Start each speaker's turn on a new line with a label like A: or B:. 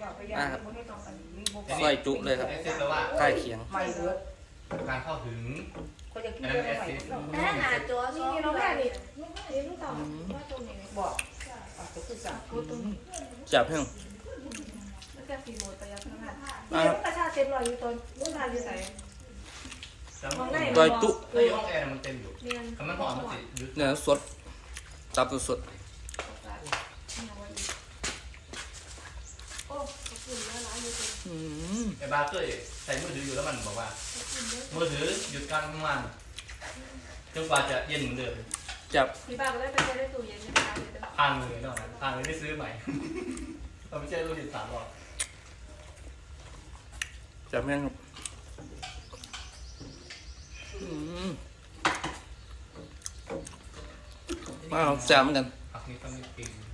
A: อยากไปยากไม่ต้องกันมีบุก
B: ซอยจุเลยครับ
C: แอสซิสแปลว่า
B: ใกล้เคียง
A: ไม่เยอะ
C: การเข้าถึง
A: เขาจะกินเยอะไป
D: แม่หนาจอ
E: นี่นี่น้องแม่นี่น้องแม่นี่ลูกต่อว่าตรงนี้
A: บอกอะก็คือสั่ง
E: กูตรงนี้
B: จับเพิ่ง
E: มันจะฟีโมประหยัดพลังงาน
B: อ่า
E: นี่ประชาเต็มร้อยอยู่ตนลูกชายอยู่ไหนมองได้
B: ซอยจุ
C: ในห้องแอร์มันเต็มอยู่
E: เรียน
C: คำมันหอมมันติดยึด
B: เนื้อสดจับสด
E: อ้ขอบคุณแล้วร้านอยู่ตรง
B: ๆอืม
C: ไอ้บาร์เกอร์ใส่มือถืออยู่แล้วมันบอกว่า มือถือหยุดการทำงานจนกว่าจะเย็นเหมือนเดิม
B: จับ
E: พี่ป้าก็ได้ไปใช้ได้ตู้เย็นไม่ได้เลย
C: พังเลยนอกนั้นพังเลยได้ซื้อใหม่ เราไม่ใช่รุ่นที่สามหรอก
B: จับเพิ่งครับอืมมาเอาแซมกัน
C: ผักนี้ต้องมีกลิ่น